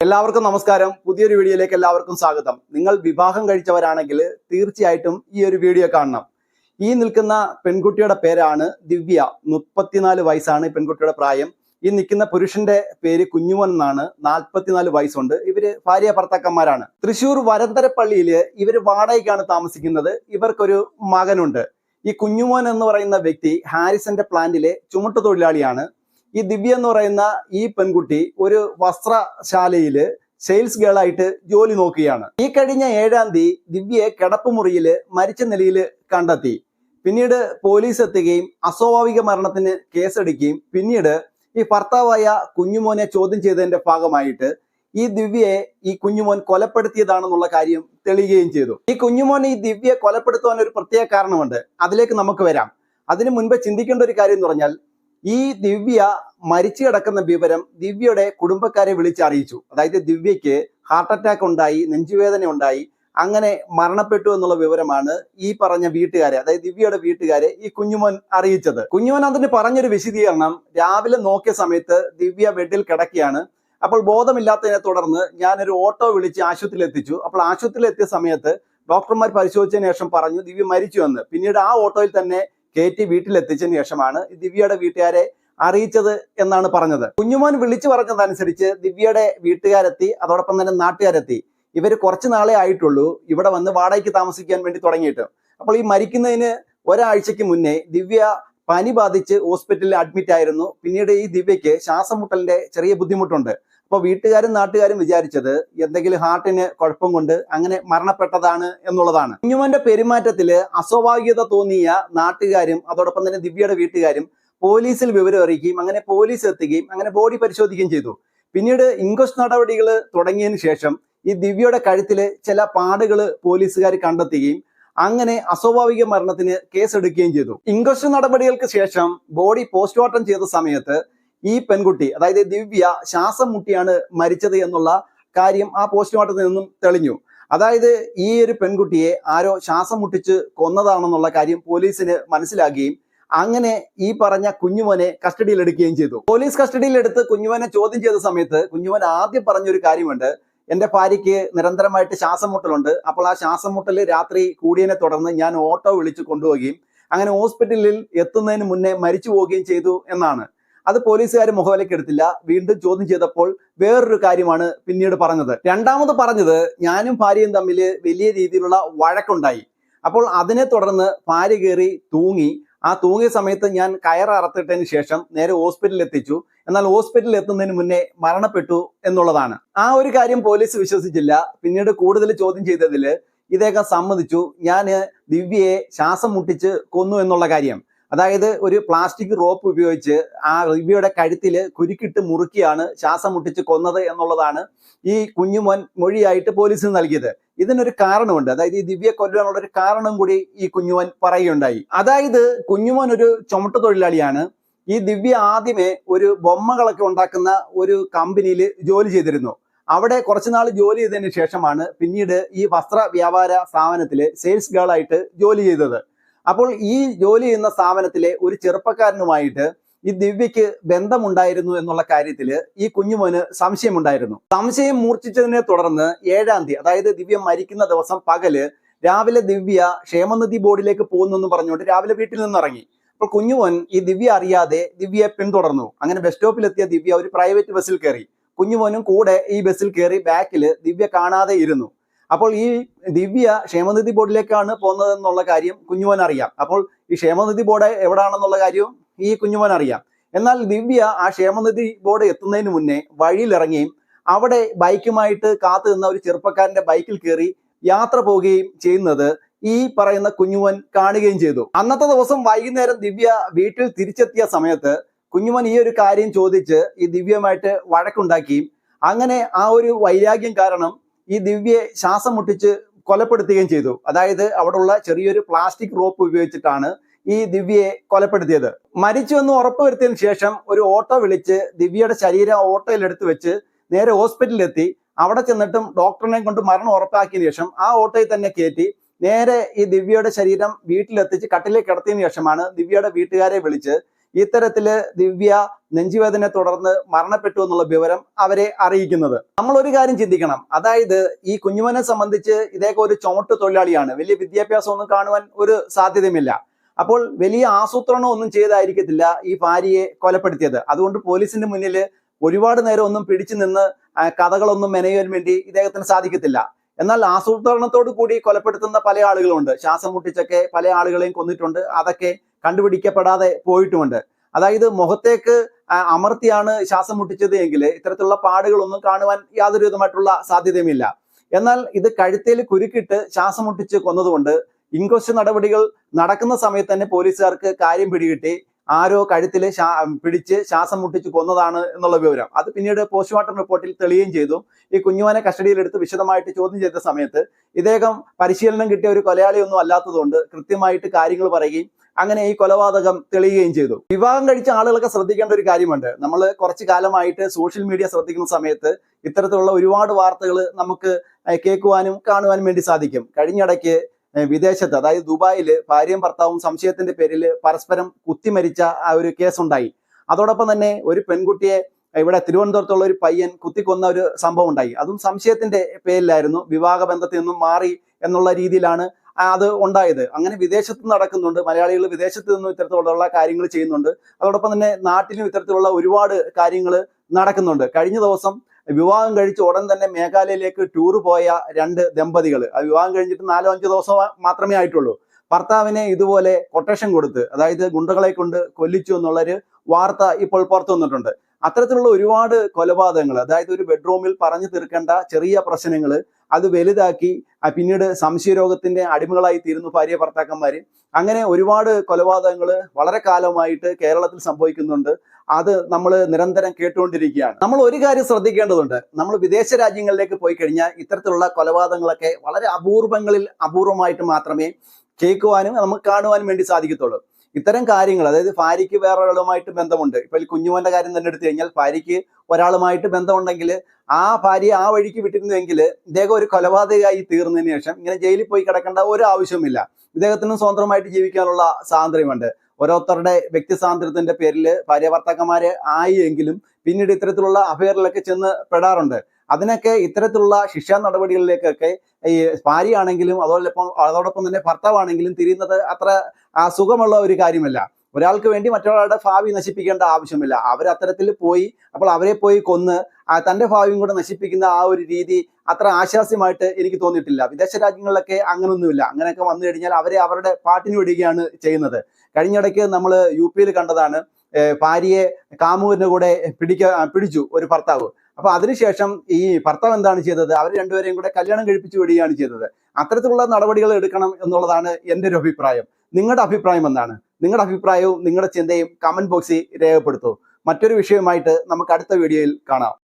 എല്ലാവർക്കും നമസ്കാരം. പുതിയൊരു വീഡിയോയിലേക്ക് എല്ലാവർക്കും സ്വാഗതം. നിങ്ങൾ വിവാഹം കഴിച്ചവരാണെങ്കിൽ തീർച്ചയായിട്ടും ഈ ഒരു വീഡിയോ കാണണം. ഈ നിൽക്കുന്ന പെൺകുട്ടിയുടെ പേരാണ് ദിവ്യ. മുപ്പത്തിനാല് വയസ്സാണ് പെൺകുട്ടിയുടെ പ്രായം. ഈ നിൽക്കുന്ന പുരുഷന്റെ പേര് കുഞ്ഞുമോൻ എന്നാണ്. നാൽപ്പത്തിനാല് വയസ്സുണ്ട്. ഇവർ ഭാര്യ ഭർത്താക്കന്മാരാണ്. തൃശൂർ വരന്തരപ്പള്ളിയിൽ ഇവർ വാടകയ്ക്കാണ് താമസിക്കുന്നത്. ഇവർക്കൊരു മകനുണ്ട്. ഈ കുഞ്ഞുമോൻ എന്ന് പറയുന്ന വ്യക്തി ഹാരിസന്റെ പ്ലാന്റിലെ ചുമട്ടു തൊഴിലാളിയാണ് ഈ ദിവ്യ എന്ന് പറയുന്ന ഈ പെൺകുട്ടി ഒരു വസ്ത്രശാലയിൽ സെയിൽസ് ഗേൾ ആയിട്ട് ജോലി നോക്കുകയാണ്. ഈ കഴിഞ്ഞ ഏഴാം തീയതി ദിവ്യയെ കിടപ്പ് കിടപ്പുമുറിയിൽ മരിച്ച നിലയിൽ കണ്ടെത്തി. പിന്നീട് പോലീസ് എത്തുകയും അസ്വാഭാവിക മരണത്തിന് കേസെടുക്കുകയും പിന്നീട് ഈ ഭർത്താവായ കുഞ്ഞുമോനെ ചോദ്യം ചെയ്തതിന്റെ ഭാഗമായിട്ട് ഈ ദിവ്യയെ ഈ കുഞ്ഞുമോൻ കൊലപ്പെടുത്തിയതാണെന്നുള്ള കാര്യം തെളിയുകയും ചെയ്തു. ഈ കുഞ്ഞുമോൻ ഈ ദിവ്യയെ കൊലപ്പെടുത്തുവാൻ ഒരു പ്രത്യേക കാരണമുണ്ട്. അതിലേക്ക് നമുക്ക് വരാം. അതിനു മുൻപ് ചിന്തിക്കേണ്ട ഒരു കാര്യം എന്ന് പറഞ്ഞാൽ ഈ ദിവ്യ മരിച്ചു കിടക്കുന്ന വിവരം ദിവ്യയുടെ കുടുംബക്കാരെ വിളിച്ചറിയിച്ചു. അതായത് ദിവ്യയ്ക്ക് ഹാർട്ട് അറ്റാക്ക് ഉണ്ടായി നെഞ്ചുവേദന ഉണ്ടായി അങ്ങനെ മരണപ്പെട്ടു എന്നുള്ള വിവരമാണ് ഈ പറഞ്ഞ വീട്ടുകാരെ അതായത് ദിവ്യയുടെ വീട്ടുകാരെ ഈ കുഞ്ഞുമോൻ അറിയിച്ചത്. കുഞ്ഞുമോൻ അതിന് പറഞ്ഞൊരു വിശദീകരണം രാവിലെ നോക്കിയ സമയത്ത് ദിവ്യ ബെഡിൽ കിടക്കുകയാണ്. അപ്പോൾ ബോധമില്ലാത്തതിനെ തുടർന്ന് ഞാനൊരു ഓട്ടോ വിളിച്ച് ആശുപത്രിയിൽ എത്തിച്ചു അപ്പോൾ ആശുപത്രിയിൽ എത്തിയ സമയത്ത് ഡോക്ടർമാർ പരിശോധിച്ചതിന് ശേഷം പറഞ്ഞു ദിവ്യ മരിച്ചു എന്ന്. പിന്നീട് ആ ഓട്ടോയിൽ തന്നെ കയറ്റി വീട്ടിലെത്തിച്ചതിന് ശേഷമാണ് ദിവ്യയുടെ വീട്ടുകാരെ അറിയിച്ചത് എന്നാണ് പറഞ്ഞത്. കുഞ്ഞുമോൻ വിളിച്ചു പറഞ്ഞതനുസരിച്ച് ദിവ്യയുടെ വീട്ടുകാരെത്തി അതോടൊപ്പം തന്നെ നാട്ടുകാരെത്തി. ഇവർ കുറച്ച് നാളെ ആയിട്ടുള്ളൂ ഇവിടെ വന്ന് വാടകയ്ക്ക് താമസിക്കാൻ വേണ്ടി തുടങ്ങിയിട്ട്. അപ്പോൾ ഈ മരിക്കുന്നതിന് ഒരാഴ്ചക്ക് മുന്നേ ദിവ്യ പനി ബാധിച്ച് ഹോസ്പിറ്റലിൽ അഡ്മിറ്റ് ആയിരുന്നു. പിന്നീട് ഈ ദിവ്യയ്ക്ക് ശ്വാസമുട്ടലിന്റെ ചെറിയ ബുദ്ധിമുട്ടുണ്ട്. അപ്പോൾ വീട്ടുകാരും നാട്ടുകാരും വിചാരിച്ചത് എന്തെങ്കിലും ഹാർട്ടിന് കുഴപ്പം കൊണ്ട് അങ്ങനെ മരണപ്പെട്ടതാണ് എന്നുള്ളതാണ്. കുഞ്ഞുമോന്റെ പെരുമാറ്റത്തിൽ അസ്വാഭാവികത തോന്നിയ നാട്ടുകാരും അതോടൊപ്പം തന്നെ ദിവ്യയുടെ വീട്ടുകാരും പോലീസിൽ വിവരം അറിയിക്കുകയും അങ്ങനെ പോലീസ് എത്തുകയും അങ്ങനെ ബോഡി പരിശോധിക്കുകയും ചെയ്തു. പിന്നീട് ഇൻക്വസ്റ്റ് നടപടികൾ തുടങ്ങിയതിന് ശേഷം ഈ ദിവ്യയുടെ കഴുത്തിൽ ചില പാടുകൾ പോലീസുകാർ കണ്ടെത്തുകയും അങ്ങനെ അസ്വാഭാവിക മരണത്തിന് കേസെടുക്കുകയും ചെയ്തു. ഇൻക്വസ്റ്റ് നടപടികൾക്ക് ശേഷം ബോഡി പോസ്റ്റ്മോർട്ടം ചെയ്ത സമയത്ത് ഈ പെൺകുട്ടി അതായത് ദിവ്യ ശ്വാസം മുട്ടിയാണ് മരിച്ചത് എന്നുള്ള കാര്യം ആ പോസ്റ്റ്മോർട്ടത്തിൽ നിന്നും തെളിഞ്ഞു. അതായത് ഈ ഒരു പെൺകുട്ടിയെ ആരോ ശ്വാസം മുട്ടിച്ച് കൊന്നതാണെന്നുള്ള കാര്യം പോലീസിന് മനസ്സിലാക്കുകയും അങ്ങനെ ഈ പറഞ്ഞ കുഞ്ഞുമോനെ കസ്റ്റഡിയിൽ എടുക്കുകയും ചെയ്തു. പോലീസ് കസ്റ്റഡിയിൽ എടുത്ത് കുഞ്ഞുമോനെ ചോദ്യം ചെയ്ത സമയത്ത് കുഞ്ഞുമോൻ ആദ്യം പറഞ്ഞൊരു കാര്യമുണ്ട്. എന്റെ ഭാര്യയ്ക്ക് നിരന്തരമായിട്ട് ശ്വാസം മുട്ടലുണ്ട് അപ്പോൾ ആ ശ്വാസം മുട്ടൽ രാത്രി കൂടിയതിനെ തുടർന്ന് ഞാൻ ഓട്ടോ വിളിച്ച് കൊണ്ടുപോവുകയും അങ്ങനെ ഹോസ്പിറ്റലിൽ എത്തുന്നതിന് മുന്നേ മരിച്ചു പോവുകയും ചെയ്തു എന്നാണ്. അത് പോലീസുകാർ മുഖവിലയ്ക്ക് എടുത്തില്ല. വീണ്ടും ചോദ്യം ചെയ്തപ്പോൾ വേറൊരു കാര്യമാണ് പിന്നീട് പറഞ്ഞത്. രണ്ടാമത് പറഞ്ഞത് ഞാനും ഭാര്യയും തമ്മിൽ വലിയ രീതിയിലുള്ള വഴക്കുണ്ടായി. അപ്പോൾ അതിനെ തുടർന്ന് ഭാര്യ കയറി തൂങ്ങി. ആ തൂങ്ങിയ സമയത്ത് ഞാൻ കയർ അറത്തിട്ടതിന് ശേഷം നേരെ ഹോസ്പിറ്റലിൽ എത്തിച്ചു. എന്നാൽ ഹോസ്പിറ്റലിൽ എത്തുന്നതിന് മുന്നേ മരണപ്പെട്ടു എന്നുള്ളതാണ്. ആ ഒരു കാര്യം പോലീസ് വിശ്വസിച്ചില്ല. പിന്നീട് കൂടുതൽ ചോദ്യം ചെയ്തതിൽ ഇദ്ദേഹം സമ്മതിച്ചു. ഞാൻ ദിവ്യയെ ശ്വാസം മുട്ടിച്ച് കൊന്നു എന്നുള്ള കാര്യം. അതായത് ഒരു പ്ലാസ്റ്റിക് റോപ്പ് ഉപയോഗിച്ച് ആ റിബിയുടെ കഴുത്തിൽ കുരുക്കിട്ട് മുറുക്കിയാണ് ശ്വാസം മുട്ടിച്ച് കൊന്നത് എന്നുള്ളതാണ് ഈ കുഞ്ഞുമോൻ മൊഴിയായിട്ട് പോലീസിന് നൽകിയത്. ഇതിനൊരു കാരണമുണ്ട്. അതായത് ഈ ദിവ്യ കൊല്ലാനുള്ള ഒരു കാരണം കൂടി ഈ കുഞ്ഞുമോൻ പറയുകയുണ്ടായി. അതായത് കുഞ്ഞുമോൻ ഒരു ചുമട്ട് തൊഴിലാളിയാണ്. ഈ ദിവ്യ ആദ്യമേ ഒരു ബൊമ്മകളൊക്കെ ഉണ്ടാക്കുന്ന ഒരു കമ്പനിയിൽ ജോലി ചെയ്തിരുന്നു. അവിടെ കുറച്ചുനാൾ ജോലി ചെയ്തതിന് ശേഷമാണ് പിന്നീട് ഈ വസ്ത്ര വ്യാപാര സ്ഥാപനത്തിൽ സെയിൽസ് ഗേൾ ആയിട്ട് ജോലി ചെയ്തത്. അപ്പോൾ ഈ ജോലി ചെയ്യുന്ന സ്ഥാപനത്തിലെ ഒരു ചെറുപ്പക്കാരനുമായിട്ട് ഈ ദിവ്യക്ക് ബന്ധമുണ്ടായിരുന്നു എന്നുള്ള കാര്യത്തിൽ ഈ കുഞ്ഞുമോന് സംശയമുണ്ടായിരുന്നു. സംശയം മൂർച്ഛിച്ചതിനെ തുടർന്ന് ഏഴാം തീയതി അതായത് ദിവ്യ മരിക്കുന്ന ദിവസം പകൽ രാവിലെ ദിവ്യ ക്ഷേമനിധി ബോർഡിലേക്ക് പോകുന്നെന്ന് പറഞ്ഞുകൊണ്ട് രാവിലെ വീട്ടിൽ നിന്ന് ഇറങ്ങി അപ്പോൾ കുഞ്ഞുമോൻ ഈ ദിവ്യ അറിയാതെ ദിവ്യയെ പിന്തുടർന്നു. അങ്ങനെ ബസ് സ്റ്റോപ്പിലെത്തിയ ദിവ്യ ഒരു പ്രൈവറ്റ് ബസ്സിൽ കയറി. കുഞ്ഞുമോനും കൂടെ ഈ ബസ്സിൽ കയറി ബാക്കിൽ ദിവ്യ കാണാതെ ഇരുന്നു. അപ്പോൾ ഈ ദിവ്യ ക്ഷേമനിധി ബോർഡിലേക്കാണ് പോകുന്നത് എന്നുള്ള കാര്യം കുഞ്ഞുമോൻ അറിയാം. അപ്പോൾ ഈ ക്ഷേമനിധി ബോർഡ് എവിടാണെന്നുള്ള കാര്യവും ഈ കുഞ്ഞുമോൻ അറിയാം. എന്നാൽ ദിവ്യ ആ ക്ഷേമനിധി ബോർഡ് എത്തുന്നതിന് മുന്നേ വഴിയിലിറങ്ങുകയും അവിടെ ബൈക്കുമായിട്ട് കാത്തു നിന്ന ഒരു ചെറുപ്പക്കാരന്റെ ബൈക്കിൽ കയറി യാത്ര പോവുകയും ചെയ്യുന്നത് ഈ പറയുന്ന കുഞ്ഞുമോൻ കാണുകയും ചെയ്തു. അന്നത്തെ ദിവസം വൈകുന്നേരം ദിവ്യ വീട്ടിൽ തിരിച്ചെത്തിയ സമയത്ത് കുഞ്ഞുമോൻ ഈ ഒരു കാര്യം ചോദിച്ച് ഈ ദിവ്യമായിട്ട് വഴക്കുണ്ടാക്കിയും അങ്ങനെ ആ ഒരു വൈരാഗ്യം കാരണം ഈ ദിവ്യയെ ശ്വാസം മുട്ടിച്ച് കൊലപ്പെടുത്തുകയും ചെയ്തു. അതായത് അവിടെയുള്ള ചെറിയൊരു പ്ലാസ്റ്റിക് റോപ്പ് ഉപയോഗിച്ചിട്ടാണ് ഈ ദിവ്യയെ കൊലപ്പെടുത്തിയത്. മരിച്ചു എന്ന് ഉറപ്പുവരുത്തിയതിന് ശേഷം ഒരു ഓട്ടോ വിളിച്ച് ദിവ്യയുടെ ശരീരം ഓട്ടോയിൽ എടുത്ത് വെച്ച് നേരെ ഹോസ്പിറ്റലിലെത്തി അവിടെ ചെന്നിട്ടും ഡോക്ടറിനെ കൊണ്ട് മരണം ഉറപ്പാക്കിയതിനു ശേഷം ആ ഓട്ടോയിൽ തന്നെ കയറ്റി നേരെ ഈ ദിവ്യയുടെ ശരീരം വീട്ടിലെത്തിച്ച് കട്ടിലേക്ക് കിടത്തിയതിനു ശേഷമാണ് ദിവ്യയുടെ വീട്ടുകാരെ വിളിച്ച് ഇത്തരത്തിൽ ദിവ്യ നെഞ്ചുവേദനയെ തുടർന്ന് മരണപ്പെട്ടു എന്നുള്ള വിവരം അവരെ അറിയിക്കുന്നത്. നമ്മൾ ഒരു കാര്യം ചിന്തിക്കണം. അതായത് ഈ കുഞ്ഞുമനെ സംബന്ധിച്ച് ഇദ്ദേഹം ഒരു ചുമട്ട് തൊഴിലാളിയാണ്. വലിയ വിദ്യാഭ്യാസം ഒന്നും കാണുവാൻ ഒരു സാധ്യതയുമില്ല. അപ്പോൾ വലിയ ആസൂത്രണം ഒന്നും ചെയ്തായിരിക്കത്തില്ല ഈ ഭാര്യയെ കൊലപ്പെടുത്തിയത്. അതുകൊണ്ട് പോലീസിന്റെ മുന്നിൽ ഒരുപാട് നേരം ഒന്നും പിടിച്ചു നിന്ന് കഥകളൊന്നും മെനയുവാൻ വേണ്ടി ഇദ്ദേഹത്തിന് സാധിക്കത്തില്ല. എന്നാൽ ആസൂത്രണത്തോടു കൂടി കൊലപ്പെടുത്തുന്ന പല ആളുകളുണ്ട്. ശ്വാസം മുട്ടിച്ചൊക്കെ പല ആളുകളെയും കൊന്നിട്ടുണ്ട്. അതൊക്കെ കണ്ടുപിടിക്കപ്പെടാതെ പോയിട്ടുമുണ്ട്. അതായത് മുഖത്തേക്ക് അമർത്തിയാണ് ശ്വാസം മുട്ടിച്ചത് എങ്കിൽ ഇത്തരത്തിലുള്ള പാടുകളൊന്നും കാണുവാൻ യാതൊരു വിധമായിട്ടുള്ള സാധ്യതയുമില്ല. എന്നാൽ ഇത് കഴുത്തേൽ കുരുക്കിട്ട് ശ്വാസം മുട്ടിച്ച് കൊന്നതുകൊണ്ട് ഇൻക്വസ്റ്റ് നടപടികൾ നടക്കുന്ന സമയത്ത് തന്നെ പോലീസുകാർക്ക് കാര്യം പിടികിട്ടി. ആരോ കഴുത്തിൽ പിടിച്ച് ശ്വാസം മുട്ടിച്ച് കൊന്നതാണ് എന്നുള്ള വിവരം. അത് പിന്നീട് പോസ്റ്റ്മോർട്ടം റിപ്പോർട്ടിൽ തെളിയുകയും ചെയ്തു. ഈ കുഞ്ഞുവാനെ കസ്റ്റഡിയിലെടുത്ത് വിശദമായിട്ട് ചോദ്യം ചെയ്ത സമയത്ത് ഇദ്ദേഹം പരിശീലനം കിട്ടിയ ഒരു കൊലയാളിയൊന്നും അല്ലാത്തതുകൊണ്ട് കൃത്യമായിട്ട് കാര്യങ്ങൾ പറയുകയും അങ്ങനെ ഈ കൊലപാതകം തെളിയുകയും ചെയ്തു. വിവാഹം കഴിച്ച ആളുകളൊക്കെ ശ്രദ്ധിക്കേണ്ട ഒരു കാര്യമുണ്ട്. നമ്മൾ കുറച്ച് കാലമായിട്ട് സോഷ്യൽ മീഡിയ ശ്രദ്ധിക്കുന്ന സമയത്ത് ഇത്തരത്തിലുള്ള ഒരുപാട് വാർത്തകൾ നമുക്ക് കേൾക്കുവാനും കാണുവാനും വേണ്ടി സാധിക്കും. കഴിഞ്ഞിടയ്ക്ക് വിദേശത്ത് അതായത് ദുബായിൽ ഭാര്യയും ഭർത്താവും സംശയത്തിന്റെ പേരിൽ പരസ്പരം കുത്തിമരിച്ച ആ ഒരു കേസുണ്ടായി. അതോടൊപ്പം തന്നെ ഒരു പെൺകുട്ടിയെ ഇവിടെ തിരുവനന്തപുരത്തുള്ള ഒരു പയ്യൻ കുത്തിക്കൊന്ന ഒരു സംഭവം ഉണ്ടായി അതും സംശയത്തിന്റെ പേരിലായിരുന്നു. വിവാഹ ബന്ധത്തിൽ നിന്നും മാറി എന്നുള്ള രീതിയിലാണ് അത് ഉണ്ടായത്. അങ്ങനെ വിദേശത്ത് നടക്കുന്നുണ്ട്. മലയാളികൾ വിദേശത്ത് നിന്നും ഇത്തരത്തിലുള്ള കാര്യങ്ങൾ ചെയ്യുന്നുണ്ട്. അതോടൊപ്പം തന്നെ നാട്ടിലും ഇത്തരത്തിലുള്ള ഒരുപാട് കാര്യങ്ങൾ നടക്കുന്നുണ്ട്. കഴിഞ്ഞ ദിവസം വിവാഹം കഴിച്ച് ഉടൻ തന്നെ മേഘാലയയിലേക്ക് ടൂർ പോയ രണ്ട് ദമ്പതികൾ. ആ വിവാഹം കഴിഞ്ഞിട്ട് നാലോ അഞ്ചോ ദിവസം മാത്രമേ ആയിട്ടുള്ളൂ. ഭർത്താവിനെ ഇതുപോലെ കൊട്ടേഷൻ കൊടുത്ത് അതായത് ഗുണ്ടകളെ കൊണ്ട് കൊല്ലിച്ചു എന്നുള്ളൊരു വാർത്ത ഇപ്പോൾ പുറത്തു വന്നിട്ടുണ്ട്. അത്തരത്തിലുള്ള ഒരുപാട് കൊലപാതകങ്ങൾ അതായത് ഒരു ബെഡ്റൂമിൽ പറഞ്ഞു തീർക്കേണ്ട ചെറിയ പ്രശ്നങ്ങൾ അത് വലുതാക്കി പിന്നീട് സംശയരോഗത്തിന്റെ അടിമകളായി തീരുന്നു ഭാര്യ ഭർത്താക്കന്മാര്. അങ്ങനെ ഒരുപാട് കൊലപാതകങ്ങൾ വളരെ കാലമായിട്ട് കേരളത്തിൽ സംഭവിക്കുന്നുണ്ട്. അത് നമ്മൾ നിരന്തരം കേട്ടുകൊണ്ടിരിക്കുകയാണ്. നമ്മൾ ഒരു കാര്യം ശ്രദ്ധിക്കേണ്ടതുണ്ട്. നമ്മൾ വിദേശ രാജ്യങ്ങളിലേക്ക് പോയി കഴിഞ്ഞാൽ ഇത്തരത്തിലുള്ള കൊലപാതകങ്ങളൊക്കെ വളരെ അപൂർവങ്ങളിൽ അപൂർവമായിട്ട് മാത്രമേ കേൾക്കുവാനും നമുക്ക് കാണുവാനും വേണ്ടി സാധിക്കത്തുള്ളൂ. ഇത്തരം കാര്യങ്ങൾ അതായത് ഭാര്യയ്ക്ക് വേറെ ഒരാളുമായിട്ട് ബന്ധമുണ്ട്. ഇപ്പൊ കുഞ്ഞുമോന്റെ കാര്യം തന്നെ എടുത്തു കഴിഞ്ഞാൽ ഭാര്യയ്ക്ക് ഒരാളുമായിട്ട് ബന്ധമുണ്ടെങ്കിൽ ആ ഭാര്യ ആ വഴിക്ക് വിട്ടിരുന്നുവെങ്കിൽ ഇദ്ദേഹം ഒരു കൊലപാതകമായി തീർന്നതിന് ശേഷം ഇങ്ങനെ ജയിലിൽ പോയി കിടക്കേണ്ട ഒരു ആവശ്യമില്ല ഇദ്ദേഹത്തിന് സ്വതന്ത്രമായിട്ട് ജീവിക്കാനുള്ള സ്വാതന്ത്ര്യമുണ്ട്. ഓരോരുത്തരുടെ വ്യക്തി സ്വാതന്ത്ര്യത്തിന്റെ പേരിൽ ഭാര്യ ഭർത്താക്കന്മാരെ ആയി എങ്കിലും പിന്നീട് ഇത്തരത്തിലുള്ള അഫയറിലൊക്കെ ചെന്ന് പെടാറുണ്ട്. അതിനൊക്കെ ഇത്തരത്തിലുള്ള ശിക്ഷാ നടപടികളിലേക്കൊക്കെ ഈ ഭാര്യയാണെങ്കിലും അതോടൊപ്പം അതോടൊപ്പം തന്നെ ഭർത്താവാണെങ്കിലും തിരിയുന്നത് അത്ര സുഖമുള്ള ഒരു കാര്യമല്ല. ഒരാൾക്ക് വേണ്ടി മറ്റൊരാളുടെ ഭാവി നശിപ്പിക്കേണ്ട ആവശ്യമില്ല. അവർ അത്തരത്തിൽ പോയി അപ്പോൾ അവരെ പോയി കൊന്ന് തന്റെ ഭാവിയും കൂടെ നശിപ്പിക്കുന്ന ആ ഒരു രീതി അത്ര ആശ്വാസ്യമായിട്ട് എനിക്ക് തോന്നിയിട്ടില്ല. വിദേശ രാജ്യങ്ങളിലൊക്കെ അങ്ങനൊന്നുമില്ല. അങ്ങനെയൊക്കെ വന്നു കഴിഞ്ഞാൽ അവരെ അവരുടെ പാട്ടിന് വിടുകയാണ് ചെയ്യുന്നത്. കഴിഞ്ഞിടയ്ക്ക് നമ്മൾ യു പിയിൽ കണ്ടതാണ് ഭാര്യയെ കാമുവിന്റെ കൂടെ പിടിക്ക പിടിച്ചു ഒരു ഭർത്താവ്. അപ്പൊ അതിനുശേഷം ഈ ഭർത്താവ് എന്താണ് ചെയ്തത്? അവർ രണ്ടുപേരെയും കൂടെ കല്യാണം കഴിപ്പിച്ചു വിടുകയാണ് ചെയ്തത്. അത്തരത്തിലുള്ള നടപടികൾ എടുക്കണം എന്നുള്ളതാണ് എന്റെ ഒരു അഭിപ്രായം. നിങ്ങളുടെ അഭിപ്രായം എന്താണ്? നിങ്ങളുടെ അഭിപ്രായവും നിങ്ങളുടെ ചിന്തയും കമന്റ് ബോക്സിൽ രേഖപ്പെടുത്തൂ. മറ്റൊരു വിഷയവുമായിട്ട് നമുക്ക് അടുത്ത വീഡിയോയിൽ കാണാം.